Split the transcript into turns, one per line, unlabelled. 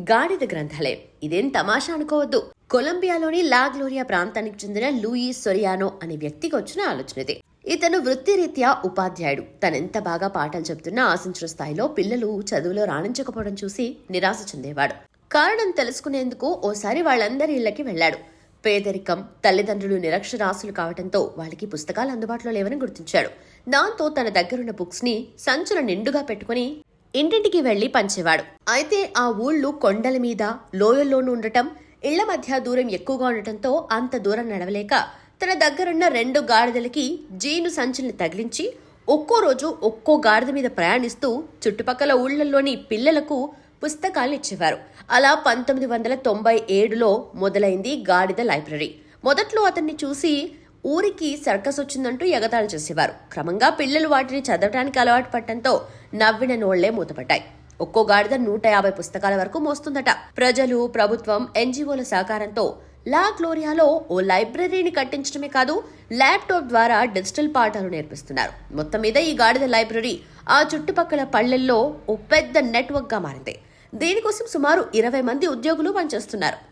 గాడిద గ్రంథాలయం. ఇదేం తమాషా అనుకోవద్దు. కొలంబియాలోని లా గ్లోరియా ప్రాంతానికి చెందిన లూయిస్ సొరియానో అనే వ్యక్తికి వచ్చిన ఆలోచన ఇది. ఇతను వృత్తిరీత్యా ఉపాధ్యాయుడు. తనెంత బాగా పాఠాలు చెబుతున్నా ఆశించిన స్థాయిలో పిల్లలు చదువులో రాణించకపోవడం చూసి నిరాశ చెందేవాడు. కారణం తెలుసుకునేందుకు ఓసారి వాళ్ళందరి ఇళ్ళకి వెళ్ళాడు. పేదరికం తల్లిదండ్రులు నిరక్షరాస్యులు కావడంతో వాళ్ళకి పుస్తకాలు అందుబాటులో లేవని గుర్తించాడు. దాంతో తన దగ్గరున్న బుక్స్ని సంచుల నిండుగా పెట్టుకుని ఇంటింటికి వెళ్ళి పంచేవాడు. అయితే ఆ ఊళ్ళు కొండల మీద లోయల్లోనూ ఉండటం ఇళ్ళ మధ్య దూరం ఎక్కువగా ఉండటంతో అంత దూరం నడవలేక తన దగ్గరున్న రెండు గాడిదలకి జీను సంచుల్ని తగిలించి ఒక్కో రోజు ఒక్కో గాడిద మీద ప్రయాణిస్తూ చుట్టుపక్కల ఊళ్ళల్లోని పిల్లలకు పుస్తకాలు ఇచ్చేవారు. అలా పంతొమ్మిది వందల తొంభై ఏడులో మొదలైంది గాడిద లైబ్రరీ. మొదట్లో అతన్ని చూసి ఊరికి సర్కస్ వచ్చిందంటూ ఎగతాళి చేసేవారు. క్రమంగా పిల్లలు వాటిని చదవడానికి అలవాటు పడటంతో నవ్విన నోళ్ళే మూతపడ్డాయి. ఒక్కో గాడిద నూట యాభై పుస్తకాల వరకు మోస్తుందట. ప్రజలు ప్రభుత్వం ఎన్జిఓల సహకారంతో లా గ్లోరియాలో ఓ లైబ్రరీని కట్టించడమే కాదు ల్యాప్టాప్ ద్వారా డిజిటల్ పాఠాలు నేర్పిస్తున్నారు. మొత్తం మీద ఈ గాడిద లైబ్రరీ ఆ చుట్టుపక్కల పల్లెల్లో ఓ పెద్ద నెట్వర్క్గా మారింది. దీనికోసం సుమారు ఇరవై మంది ఉద్యోగులు పనిచేస్తున్నారు.